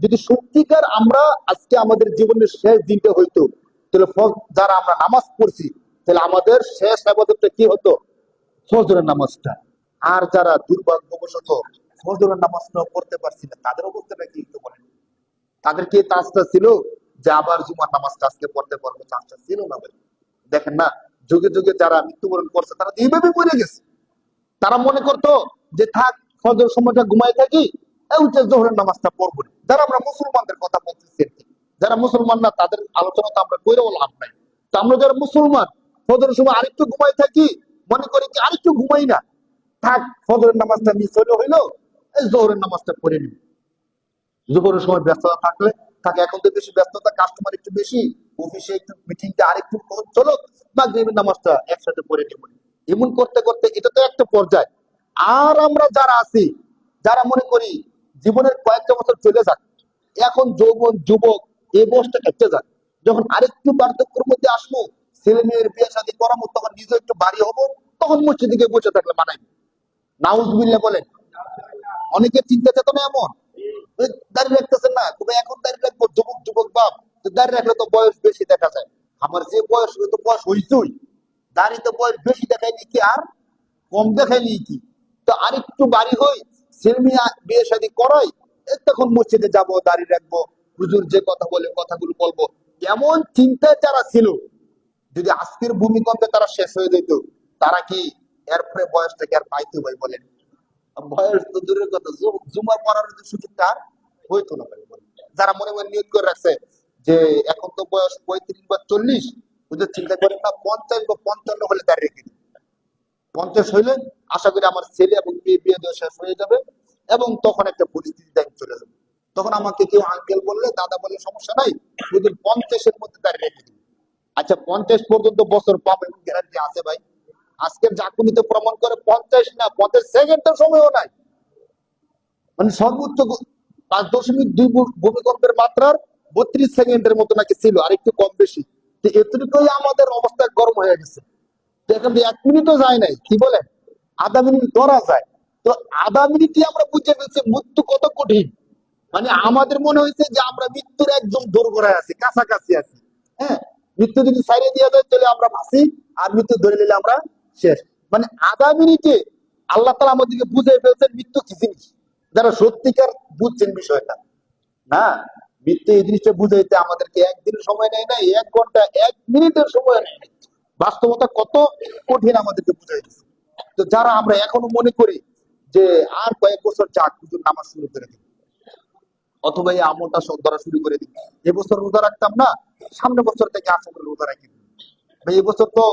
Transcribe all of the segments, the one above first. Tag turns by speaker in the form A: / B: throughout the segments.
A: যদি সত্যিকার আমরা আজকে আমাদের জীবনের শেষ দিনটা হইতো, তাহলে যারা আমরা নামাজ পড়ছি, তাহলে আমাদের শেষ আবাদতটা কি হতো? ফজরের নামাজটা। আর যারা দুর্ভাগ্যবশত ফজরের নামাজটা পড়তে পারছি না, তাদের অবস্থাটা কি একটু বলেন? তাদের কি চান্সটা ছিল যে আবার জুমার নামাজটা আজকে পড়তে পারব? চান্সটা ছিল না ভাই। দেখেন না, যুগে যুগে যারা মৃত্যুবরণ করছে, তারা তো এইভাবে মরে গেছে। তারা মনে করতো যে থাক ফজর সময়টা ঘুমাই থাকি উঠে জোহরের নামাজটা পড়ব যারা আমরা মুসলমানদের কথা বলতেছি, যারা মুসলমান না, তাদের আলোচনা তো আমরা লাভ নাই। তো আমরা যারা মুসলমান, ফজরের সময় আরেকটু ঘুমাই থাকি, মনে করি কি আরেকটু ঘুমাই না। থাক, ফজরের নামাজটা মিস হইলে এই জোহরের নামাজটা পড়ে নিব জোহরের সময় ব্যস্ততা থাকলে, থাকে, এখন তো বেশি ব্যস্ততা কাস্টমার একটু বেশি অফিসে একটু মিটিংটা আরেকটু চলো নামাজটা একসাথে পড়ে নেব। এমন করতে করতে এটা তো একটা পর্যায়। আর আমরা যারা আছি, যারা মনে করি জীবনের কয়েকটা বছর চলে যাক। এখন যৌবন, যুবক, এই বয়সটা কেটে যাক। যখন আরেকটু বার্ধক্যের মধ্যে আসব, ছেলে মেয়ের বিয়ে শাদী করাবো, তখন নিজে একটু বাড়ি হব, তখন মসজিদ দিকে বসে থাকলে মানাই নাউজবিল্লা বলেন অনেকের চিন্তা চেতনা এমন দাঁড়িয়ে রাখতেছেন না এখন দাঁড়িয়ে রাখব, যুবক যুবক বাপ দাঁড়িয়ে রাখলে তো বয়স বেশি দেখা যায়। আমার যে বয়স তো বয়স হইছই দাঁড়িয়ে তো বয়স বেশি দেখায়নি কি আর, কম দেখায়নি কি? তো আরেকটু বাড়ি হই বিয়ে শাদী করাই মসজিদে দাঁড়িয়ে রাখব হুজুর যে কথা বলে, কথাগুলো বলব এমন যারা ছিল, যদি আজকের ভূমিকম্পে তারা শেষ হয়ে যেত, তারা কি এরপরে আর পাইতে বলেন বয়স তো দূরের কথা জুমার পড়ার হইতো না। যারা মনে মনে নিয়োগ করে রাখছে, যে এখন তো বয়স পঁয়ত্রিশ বা চল্লিশ, ওদের চিন্তা করেন না, পঞ্চাশ বা পঞ্চান্ন হলে দাঁড়িয়ে রেখে। পঞ্চাশ হইলে আশা করি আমার ছেলে এবং মেয়ে বিয়ে দেওয়া শেষ হয়ে যাবে এবং তখন একটা পরিস্থিতি দায়িত্ব চলে যাবে। তখন আমাকে কেউ আঙ্কেল বললে, দাদা বললে, সমস্যা নাই, যদি পঞ্চাশের মধ্যে দাঁড়িয়ে রেখে দিন আচ্ছা পঞ্চাশ পর্যন্ত বছর পাবো এবং গ্যারান্টি আছে ভাই? আজকের জাকুনিতে প্রমাণ করে পঞ্চাশ না, পঞ্চাশ সেকেন্ডের সময়ও নাই। মানে সর্বোচ্চ পাঁচ দশমিক দুই ভূমিকম্পের মাত্রার বত্রিশ সেকেন্ডের মতো নাকি ছিল আর একটু কম বেশি। এতটুকুই আমাদের অবস্থা গরম হয়ে গেছে। তো এক মিনিটও যায় নাই, কি বলেন? আধা মিনিট ধরা যায়। তো আধা মিনিটই আমরা বুঝে ফেলছি? মৃত্যু কত কঠিন? মানে আমাদের মনে হয়েছে যে আমরা মৃত্যুর একদম দোরগোড়ায় আছি, কাছাকাছি আছি। হ্যাঁ? মৃত্যু যদি সাইরে দিয়ে দেয়, তাহলে আমরা বাঁচি, আর মৃত্যু ধরে নিলে আমরা শেষ। মানে আধা মিনিটে আল্লাহ তালা আমাদেরকে বুঝে ফেলছেন মৃত্যু কি জিনিস? যারা সত্যিকার বুঝছেন বিষয়টা। না, মৃত্যু এই জিনিসটা বুঝাইতে আমাদেরকে একদিন সময় নেয় না এক ঘণ্টা, এক মিনিটের সময় নেয়। বাস্তবতা কত কঠিন আমাদেরকে বুঝাই তো যারা আমরা এখনও মনে করি যে আর কয়েক বছর যাক হুজুর নামাজ শুরু করে দিই অথবা এই আমলটা সব ধরা শুরু করে দিই এবছর রোজা রাখতাম না, সামনে বছর থেকে আসলে রোজা রাখি ভাই এবছর তো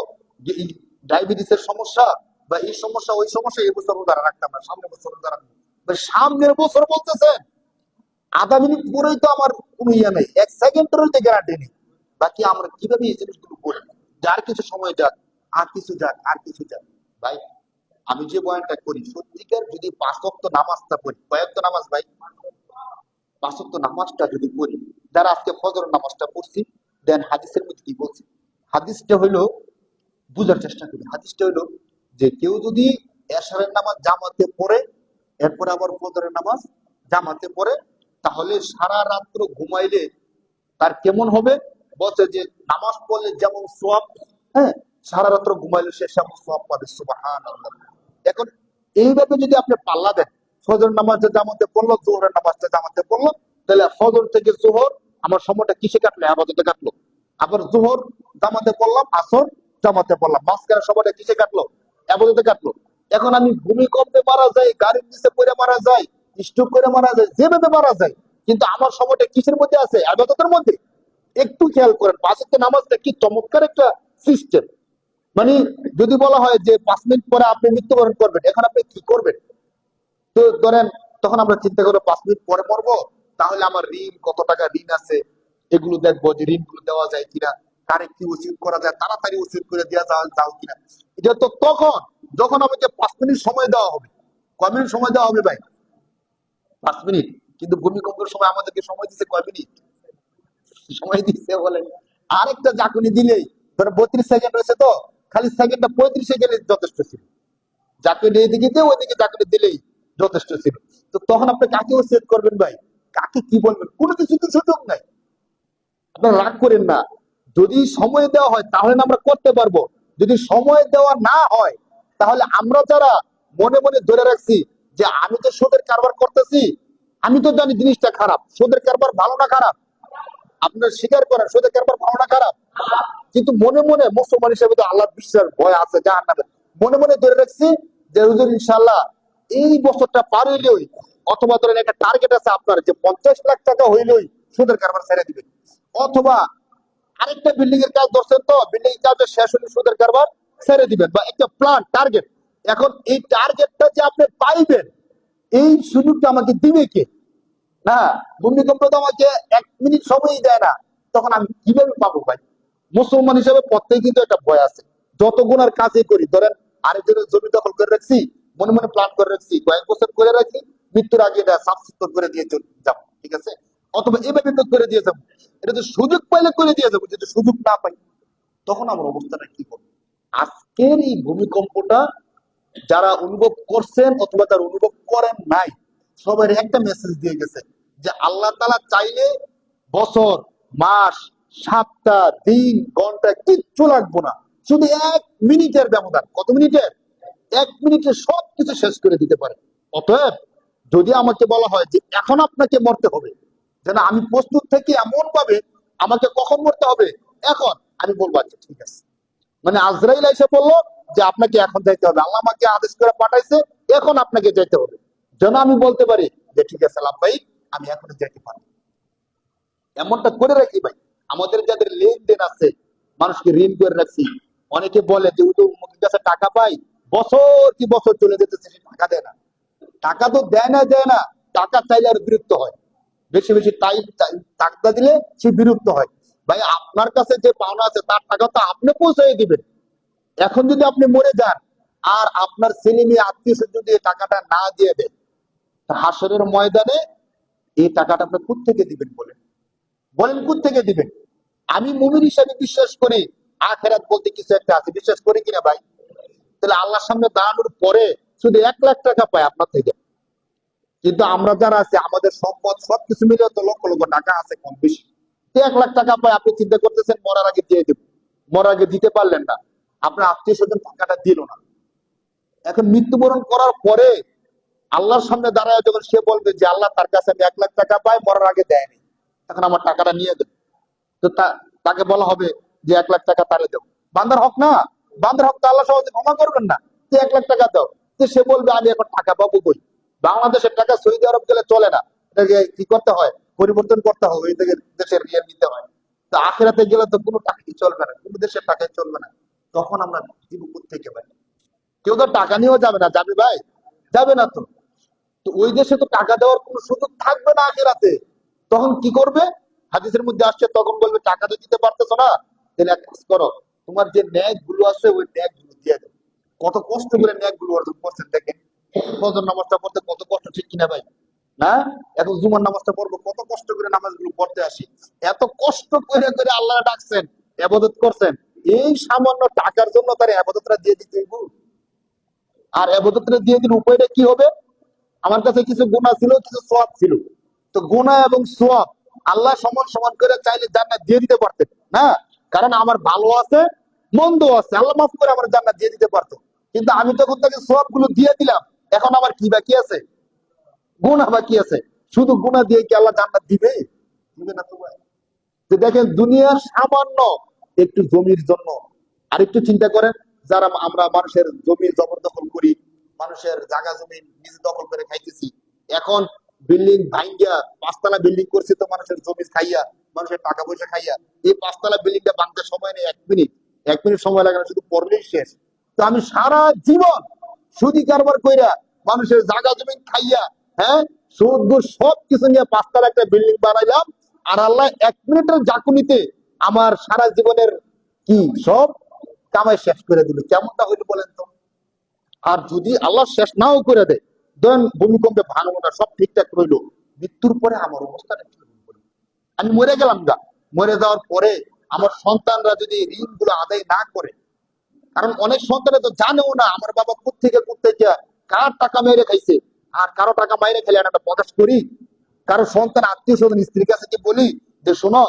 A: ডায়াবেটিসের সমস্যা বা এই সমস্যা, ওই সমস্যা এবছর রোজা রাখতাম না, সামনে বছর রোজা রাখব সামনের বছর বলতেছেন আধা মিনিট পরেই তো আমার কোনো ইয়ে নেই, এক সেকেন্ডেরও তো গ্যারান্টি নেই। বাকি আমরা কীভাবে এই জিনিসগুলো করি যার কিছু সময় যাক, আর কিছু যাক, আর কিছু যাক। ভাই, আমি যে বয়ানটা করি, সত্যিকার যদি পাঁচক্ত নামাজটা পড়ি কয়েকটা নামাজ ভাই? পাঁচক্ত নামাজটা যদি পড়ি, যারা আজকে ফজর নামাজটা পড়ছি, দেন হাদিসের মধ্যে কি বলছি? হাদিসটা হইল, বুঝার চেষ্টা করি। হাদিসটা হইল যে কেউ যদি এশারের নামাজ জামাতে পড়ে, এরপরে আবার ফজরের নামাজ জামাতে পড়ে, তাহলে সারা রাত্র ঘুমাইলে তার কেমন হবে? বলছে যে নামাজ পড়লে যেমন সোয়াব হ্যাঁ সারা রাত্র ঘুমাইলে সে সেমন সোয়াব পাবে সুবাহান এখন এইভাবে যদি আপনি পাল্লা দেন, ফজর নামাজটা জামাতে পড়ল জোহরের নামাজটা জামাতে পড়ল তাহলে ফজর থেকে জোহর আমার সময়টা কিসে কাটলো? আপাতত কাটলো। আবার জোহর জামাতে পড়লাম, আসর জামাতে পড়লাম, মাঝখানে সময়টা কিসে কাটলো? আপাতত কাটলো। এখন আমি ভূমিকম্পে মারা যাই, গাড়ির নিচে পড়ে মারা যায় স্ট্রোক করে মারা যায় যেভাবে মারা যায় কিন্তু আমার সময়টা কিসের মধ্যে আছে? আবাদতের মধ্যে। একটু খেয়াল করেন পাঁচের নামাজটা কি চমৎকার একটা সিস্টেম মানে যদি বলা হয় যে পাঁচ মিনিট পরে আপনি মৃত্যুবরণ করবেন, এখন আপনি কি করবেন? তো ধরেন, তখন আমরা চিন্তা করব, পাঁচ মিনিট পরে মরবো? তাহলে আমার ঋণ, কত টাকা ঋণ আছে? এগুলো দেখব যে ঋণগুলো দেওয়া যায় কিনা? কারে কি উচিত করা যায়? তাড়াতাড়ি উচিত করে দেওয়া যাও যাও কিনা? এটা তো তখন, যখন আমাকে পাঁচ মিনিট সময় দেওয়া হবে। কয় মিনিট সময় দেওয়া হবে ভাই? পাঁচ মিনিট। কিন্তু ভূমিকম্পের সময় আমাদেরকে সময় দিচ্ছে কয় মিনিট? সময় দিচ্ছে বলেন। আরেকটা জাকুনি দিলেই, ধরো বত্রিশ সেকেন্ড রয়েছে তো, খালি সেকেন্ডটা পঁয়ত্রিশ সেকেন্ডে যথেষ্ট ছিল। চাকরি এদিকে দিয়ে ওইদিকে চাকরি দিলেই যথেষ্ট ছিল। তো তখন আপনি কাকে সেট করবেন ভাই? কাকে কি বলবেন? কোনো কিছু তো সুযোগ নাই। আপনারা রাগ করেন না। যদি সময় দেওয়া হয়, তাহলে আমরা করতে পারব। যদি সময় দেওয়া না হয়, তাহলে আমরা যারা মনে মনে ধরে রাখছি যে আমি তো সুদের কারবার করতেছি, আমি তো জানি জিনিসটা খারাপ। সুদের কারবার ভালো না খারাপ আপনার স্বীকার করেন সুদের কারবার ভালো না খারাপ। কিন্তু মনে মনে মুসলমান হিসেবে তো আল্লাহ বিশ্বাস ভয় আছে জাহান নামে মনে মনে ধরে রাখছি যে হুজুর ইনশাল্লাহ এই বছরটা পার হইলেই, অথবা ধরেন একটা টার্গেট আছে আপনার যে পঞ্চাশ লাখ টাকা হইলেই সুদের কারবার ছেড়ে দিবেন। অথবা আরেকটা বিল্ডিং এর কাজ ধরছেন তো বিল্ডিং কাজ শেষ হলে সুদের কারবার ছেড়ে দিবেন বা একটা প্ল্যান টার্গেট এখন এই টার্গেটটা যে আপনি পাইবেন, এই সুযোগটা আমাকে দিবে কে? না ভূমিকম্প তো আমাকে এক মিনিট সময়ই দেয় না। তখন আমি কীভাবে পাবো ভাই? মুসলমান হিসেবে প্রত্যেক কিন্তু একটা ভয় আছে। যত গুণার কাজই করি, ধরেন আরেকজনের জমি দখল করে রাখছি, মনে মনে প্ল্যান করে রাখছি, কয়েক বছর করে রাখি মৃত্যুর আগে এটা সাবস্ক্রিপ্ট করে দিয়ে যাব, ঠিক আছে? অথবা এভাবে তো করে দিয়ে যাব। এটা তো সুযোগ পাইলে করে দিয়ে যাব, যদি সুযোগ না পাই, তখন আমার অবস্থাটা কি করব আজকের এই ভূমিকম্পটা যারা অনুভব করছেন অথবা যারা অনুভব করেন নাই সবার একটা মেসেজ দিয়ে গেছে যে আল্লাহ তালা চাইলে বছর, মাস, সপ্তাহ, দিন, ঘণ্টা কিচ্ছু লাগবো না। শুধু এক মিনিটের ব্যবধান। কত মিনিটের এক মিনিটে সব কিছু শেষ করে দিতে পারে। অতএব যদি আমাকে বলা হয় যে এখন আপনাকে মরতে হবে যেন আমি প্রস্তুত থেকে এমন ভাবে আমাকে কখন মরতে হবে? এখন। আমি বলব আচ্ছা ঠিক আছে। মানে আজরাইল এসে বলল যে, আপনাকে এখন যাইতে হবে। আল্লাহ আমাকে আদেশ করে পাঠাইছে, এখন আপনাকে যেতে হবে। যেন আমি বলতে পারি যে, ঠিক আছে লাভবাই আমি এখন যেতে পারি এমনটা করে রাখি ভাই। আমাদের যাদের লেনদেন আছে, মানুষকে ঋণ করে রাখছি। অনেকে বলে যে উদু মুখের কাছে টাকা পাই, বছর কি বছর চলে যেতেছে, সে টাকা দেয় না। টাকা তো দেয় না দেয় না। টাকা চাইলে আর বিরক্ত হয়। বেশি বেশি টাইম টাকা দিলে সে বিরক্ত হয়। ভাই, আপনার কাছে যে পাওনা আছে, তার টাকা তো আপনি পৌঁছে দিবেন। এখন যদি আপনি মরে যান, আর আপনার ছেলে মেয়ে আত্মীয় যদি টাকাটা না দিয়ে দেয় তা হাসরের ময়দানে এই টাকাটা আপনি থেকে দিবেন বলেন? বলেন থেকে দিবেন? আমি মুমির হিসাবে বিশ্বাস করি, আখেরাত বলতে কিছু একটা আছে, বিশ্বাস করি কিনা ভাই? তাহলে আল্লাহর সামনে দাঁড়ানোর পরে শুধু এক লাখ টাকা পায় আপনার থেকে। কিন্তু আমরা যারা আছে, আমাদের সম্পদ সবকিছু মিলে তো লক্ষ লক্ষ টাকা আছে কম বেশি। এক লাখ টাকা পায়, আপনি চিন্তা করতেছেন মরার আগে দিয়ে দেব। মরার আগে দিতে পারলেন না। আপনার আত্মীয় স্বজন টাকাটা দিল না। এখন মৃত্যুবরণ করার পরে আল্লাহর সামনে দাঁড়ায় যখন সে বলবে যে আল্লাহ তার কাছে আমি এক লাখ টাকা পাই, মরার আগে দেয়নি। তখন আমার টাকাটা নিয়ে দেব। তো তাকে বলা হবে যে এক লাখ টাকা তারে দেব বান্দার হক না? বান্দার হক তো আল্লাহ সহজে ক্ষমা করবেন না। তুই এক লাখ টাকা দাও। তো সে বলবে, আমি এখন টাকা পাবো কই? বাংলাদেশের টাকা সৌদি আরব গেলে চলে না। এটাকে কি করতে হয়? পরিবর্তন করতে হবে। ওই থেকে দেশের রিয়াল নিতে হয়। তো আখেরাতে গেলে তো কোনো টাকাই চলবে না। কোনো দেশের টাকাই চলবে না। তখন আমরা দিব থেকে ভাই কেউ তো টাকা নিয়েও যাবে না। যাবে ভাই? যাবে না তো। তো ওই দেশে তো টাকা দেওয়ার কোনো সুযোগ থাকবে না আখেরাতে। তখন কি করবে? হাদিসের মধ্যে আসছে, তখন বলবে, টাকা তো দিতে পারতেছো না। তাহলে এক কাজ করো, তোমার যে ন্যায়গুলো আছে, ওই ন্যায়গুলো দিয়ে দেবে কত কষ্ট করে ন্যায়গুলো অর্জন করছেন দেখেন। ফজর নামাজটা পড়তে কত কষ্ট, ঠিক কিনা ভাই? না? এখন জুমার নামাজটা পড়ব, কত কষ্ট করে নামাজগুলো পড়তে আসি। এত কষ্ট করে করে আল্লাহ ডাকছেন, আবাদত করছেন। এই সামান্য টাকার জন্য তার আবাদতটা দিয়ে দিতে আর আবাদতটা দিয়ে দিলে উপায়টা কি হবে? আমার কাছে কিছু গুণা ছিল, কিছু সোয়াব ছিল। তো গুণা এবং সোয়াব আল্লাহ সমান সমান করে চাইলে জান্নাত দিয়ে দিতে পারতেন, না? কারণ আমার ভালো আছে মন্দ আছে। আল্লাহ মাফ করে আমার জান্নাত দিয়ে দিতে পারতো। কিন্তু আমি তখন তাকে সোয়াবগুলো দিয়ে দিলাম, এখন আমার কি বাকি আছে? গুণা বাকি আছে। শুধু গুণা দিয়ে কি আল্লাহ জান্নাত দিবে? দিবে না তো যে দেখেন, দুনিয়ার সামান্য একটু জমির জন্য আর একটু চিন্তা করেন, যারা আমরা মানুষের জমি জবরদখল করি মানুষের জায়গা জমি নিজে দখল করে খাইতেছি। এখন বিল্ডিং ভাঙ্গিয়া পাঁচতলা বিল্ডিং করছে তো মানুষের জমি খাইয়া, মানুষের টাকা পয়সা খাইয়া। এই পাঁচতলা বিল্ডিংটা ভাঙতে সময় নেই এক মিনিট। এক মিনিট সময় লাগে না, শুধু পড়লেই শেষ। তো আমি সারা জীবন সুদি কারবার কইরা মানুষের জায়গা জমি খাইয়া হ্যাঁ সুদ সব কিছু নিয়ে পাঁচতলা একটা বিল্ডিং বানাইলাম। আর আল্লাহ এক মিনিটের জাকুনিতে আমার সারা জীবনের কি সব কামাই শেষ করে দিল। কেমনটা হইল বলেন তো? আর যদি আল্লাহ শেষ নাও করে দেয় ধরেন ভূমিকম্পে ভাঙবো না সব ঠিকঠাক রইল। মৃত্যুর পরে আমার অবস্থাটা কি আমি মরে গেলাম গা। মরে যাওয়ার পরে আমার সন্তানরা যদি ঋণগুলো আদায় না করে, কারণ অনেক সন্তানে তো জানেও না আমার বাবা কোথেকে কোথেকে কার টাকা মেরে খাইছে, আর কারও টাকা মাইরে খেলে আমি একটা প্রকাশ করি। কারও সন্তান, আত্মীয় স্বজন, স্ত্রীর কাছে কি বলি, যে শোনো,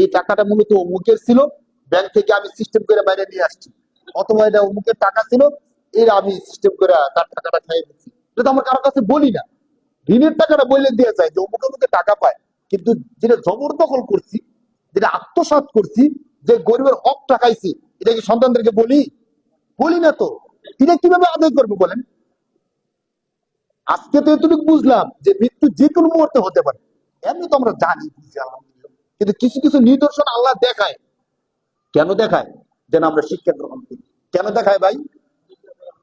A: এই টাকাটা মূলত অমুকের ছিল, ব্যাংক থেকে আমি সিস্টেম করে বাইরে নিয়ে আসছি। অথবা এটা অমুকের টাকা ছিল এর আমি সিস্টেম করে তার টাকাটা খাইয়ে দিচ্ছি এটা আমার কারও কাছে বলি না। ঋণের টাকাটা বলে দিয়ে যায় যে অমুকে অমুকে টাকা পায়। কিন্তু যেটা জবরদখল করছি, যেটা আত্মসাৎ করছি, যে গরিবের হক টাকাইছি এটা কি সন্তানদেরকে বলি? বলি না তো। এটা কীভাবে আদায় করব বলেন? আজকে তো এতটুকু বুঝলাম যে মৃত্যু যে কোনো মুহূর্তে হতে পারে। এমনি তো আমরা জানি কিন্তু কিছু কিছু নিদর্শন আল্লাহ দেখায়। কেন দেখায়? যেন আমরা শিক্ষা গ্রহণ করি। কেন দেখায় ভাই?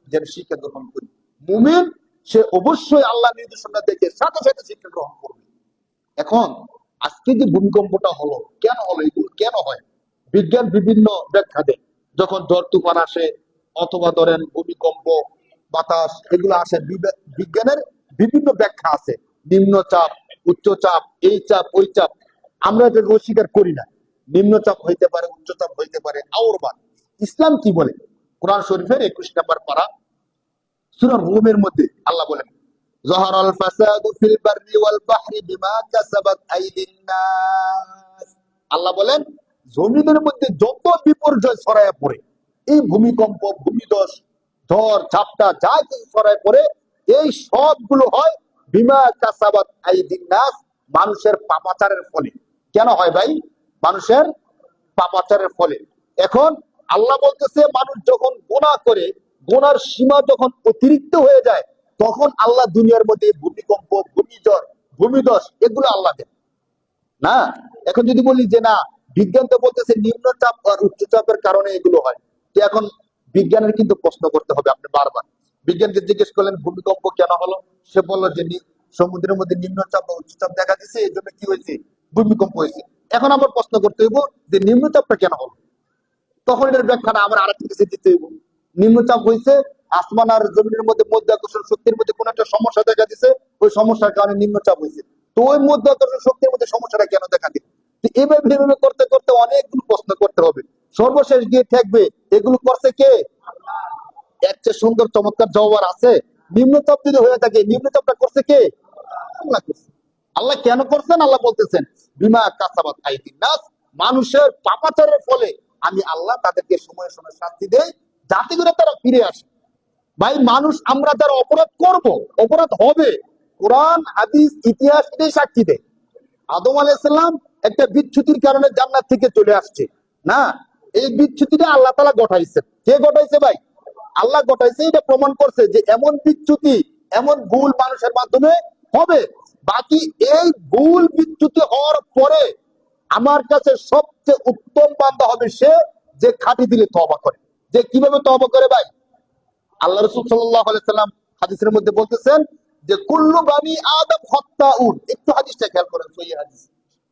A: যেন শিক্ষা গ্রহণ করি। মুমিন, সে অবশ্যই আল্লাহ নির্দেশনা দেখে সাথে সাথে শিক্ষা গ্রহণ করবে। এখন, আজকে যে ভূমিকম্পটা হলো, কেন হলো এগুলো? কেন হয়? বিজ্ঞান বিভিন্ন ব্যাখ্যা দেয়। যখন ঝড় তুফান আসে, অথবা ধরেন ভূমিকম্প, বাতাস, এগুলো আসে বিজ্ঞানের বিভিন্ন ব্যাখ্যা আছে। নিম্নচাপ, উচ্চচাপ, এই চাপ, ওই চাপ। আমরা এটাকে অস্বীকার করি না। নিম্নচাপ হইতে পারে, উচ্চচাপ হইতে পারে আওরবাদ ইসলাম কি বলে? কোরআন শরীফের একুশ নাম্বার পারা সূরা রুমের মধ্যে আল্লাহ বলেন আল্লাহ বলেন, জমিনের মধ্যে যত বিপর্যয় ছড়ায় পড়ে, এই ভূমিকম্প ভূমিধস ঝড়, ঝাপটা, যা কিছু ছড়ায় পড়ে, এই সবগুলো হয় বিমা কাসাবাত নাস, মানুষের পাপাচারের ফলে। কেন হয় ভাই? মানুষের পাপাচারের ফলে। এখন আল্লাহ বলতেছে, মানুষ যখন গোনা করে গোনার সীমা যখন অতিরিক্ত হয়ে যায়, তখন আল্লাহ দুনিয়ার মধ্যে ভূমিকম্প ভূমিঝড় ভূমিধস, এগুলো আল্লাহ দেন। না? এখন যদি বলি যে না, বিজ্ঞান তো বলতেছে নিম্নচাপ আর উচ্চচাপের কারণে এগুলো হয়। তো এখন বিজ্ঞানের কিন্তু প্রশ্ন করতে হবে আপনি বারবার। বিজ্ঞানকে জিজ্ঞেস করলেন, ভূমিকম্প কেন হলো? সে বলল যে সমুদ্রের মধ্যে নিম্নচাপ বা উচ্চচাপ দেখা দিছে এই জন্য কি হয়েছে? ভূমিকম্প হয়েছে। এখন আবার প্রশ্ন করতে হইব যে নিম্নচাপটা কেন হলো? তখন এটার ব্যাখ্যাটা আবার আরেকটা কিছু দিতে হইব। নিম্নচাপ হয়েছে আসমান আর জমিনের মধ্যে মধ্য আকর্ষণ শক্তির মধ্যে কোন একটা সমস্যা দেখা দিছে, ওই সমস্যার কারণে নিম্নচাপ হয়েছে তো ওই মধ্য আকর্ষণ শক্তির মধ্যে সমস্যাটা কেন দেখা তো এভাবে এভাবে করতে করতে অনেকগুলো প্রশ্ন করতে হবে। সর্বশেষ গিয়ে এগুলো করছে কে? সুন্দর চমৎকার জবাব আছে। নিম্নচাপ যদি হয়ে থাকে, নিম্নচাপটা করছে কে? আল্লাহ করছে। আল্লাহ কেন করছেন? আল্লাহ বলতেছেন, বিমা আইদিন নাস, মানুষের পাপাচারের ফলে আমি আল্লাহ তাদেরকে সময়ে সময়ে শাস্তি দেই, যাতে করে তারা ফিরে আসে। ভাই, মানুষ, আমরা যারা অপরাধ করব, অপরাধ হবে, কোরআন, হাদিস, ইতিহাস, এটাই সাক্ষী দেয়। আদম আলাইসাল্লাম একটা বিচ্ছুতির কারণে জান্নাত থেকে চলে আসছে। না, এই বিচ্ছুতিটা আল্লাহ তালা গঠাইছে কে গঠাইছে ভাই? আল্লাহ গঠাইছে এটা প্রমাণ করছে যে এমন বিচ্যুতি এমন ভুল মানুষের মাধ্যমে হবে। বাকি এই ভুল বিচ্যুতি হওয়ার পরে আমার কাছে সবচেয়ে উত্তম বান্দা হবে সে যে খাঁটি দিলে তবা করে। যে কীভাবে তবা করে ভাই? আল্লাহ রসুল সাল্লাম হাদিসের মধ্যে বলতেছেন যে, কুল্লু বানি আদম হত্যাউন একটু হাদিসটা খেয়াল করেন সই হাদিস।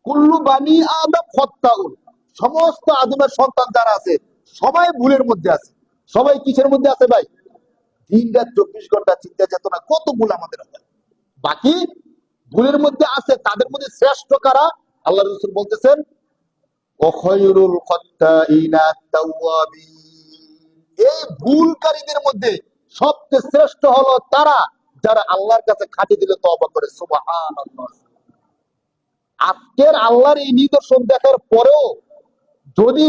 A: কুল্লু বানি আদম হত্যাউন সমস্ত আদমের সন্তান যারা আছে, সবাই ভুলের মধ্যে আছে। সবাই কিসের মধ্যে আছে ভাই? দিন রাত চব্বিশ ঘণ্টা চিন্তা চেতনা কত ভুল আমাদের বাকি ভুলের মধ্যে আছে, তাদের মধ্যে শ্রেষ্ঠ কারা? আল্লাহ রসুল বলতেছেন এই ভুলকারীদের মধ্যে সবচেয়ে শ্রেষ্ঠ হলো তারা যারা আল্লাহর কাছে খাটি দিলে তবা করে। আজকের আল্লাহর এই নিদর্শন দেখার পরেও যদি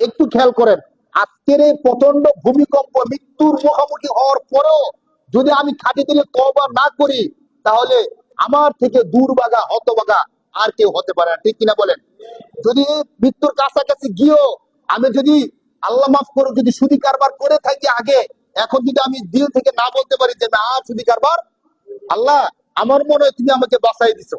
A: একটু খেয়াল করেন, আজকের এই প্রচণ্ড ভূমিকম্প, মৃত্যুর মুখোমুখি হওয়ার পরেও যদি আমি খাটি দিলে তবা না করি, তাহলে আমার থেকে দুর্বাগা, হতবাগা আর কেউ হতে পারে না। ঠিক কিনা বলেন? যদি মৃত্যুর কাছাকাছি গিয়েও আমি যদি আল্লাহ মাফ করো যদি সুদি কারবার করে থাকি আগে, এখন যদি আমি দিল থেকে না বলতে পারি যে না সুদি কারবার, আল্লাহ, আমার মনে হয় তুমি আমাকে বাঁচাই দিছো।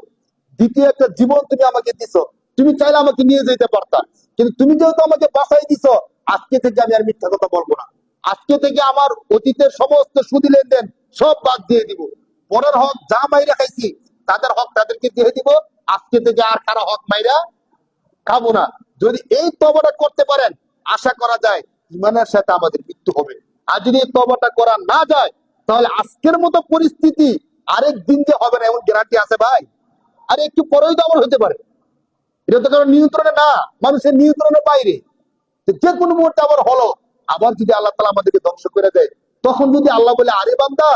A: দ্বিতীয় একটা জীবন তুমি আমাকে দিছো। তুমি চাইলে আমাকে নিয়ে যেতে পারতা, কিন্তু তুমি যেহেতু আমাকে বাঁচাই দিছো, আজকে থেকে আমি আর মিথ্যা কথা বলব না। আজকে থেকে আমার অতীতের সমস্ত সুদি লেনদেন সব বাদ দিয়ে দিব। পরের হক যা মাইরা খাইছি তাদের হক তাদেরকে দিয়ে দিব। আজকে থেকে আর কারও হক মাইরা খাব না। যদি এই তবাটা করতে পারেন, আশা করা যায় ইমানের সাথে আমাদের মৃত্যু হবে। আর যদি এই তবাটা করা না যায়, তাহলে আজকের মতো পরিস্থিতি আরেক দিন যে হবে না, এমন গ্যারান্টি আছে ভাই? আর একটু পরেই তো আবার হতে পারে। এটা তো কারণ নিয়ন্ত্রণে না, মানুষের নিয়ন্ত্রণের বাইরে। যে কোনো মুহূর্তে আবার হলো। আবার যদি আল্লাহ তালা আমাদেরকে ধ্বংস করে দেয়, তখন যদি আল্লাহ বলে, আরে বান্দা,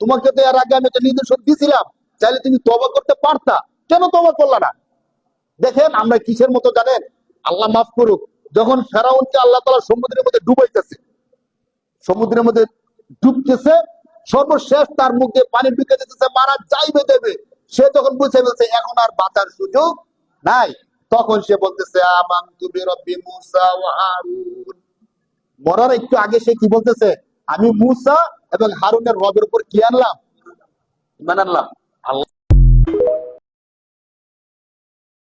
A: তোমাকে তো এর আগে আমি একটা নির্দেশন দিয়েছিলাম চাইলে তুমি তবা করতে পারতা। কেন তোমা করলা না? দেখেন, আমরা কিসের মতো জানেন? আল্লাহ মাফ করুক, যখন ফেরাউনকে আল্লাহ তালা সমুদ্রের মধ্যে ডুবাইতেছে, সমুদ্রের মধ্যে ডুবতেছে, সর্বশেষ তার মুখ পানি ঢুকে যেতেছে, মারা যাইবে দেবে। সে তখন বুঝে ফেলছে, এখন আর বাঁচার সুযোগ নাই। তখন সে বলতেছে মরার একটু আগে সে কি বলতেছে? আমি মূসা এবং হারুনের রবের উপর কি আনলাম? ইমান আনলাম। you.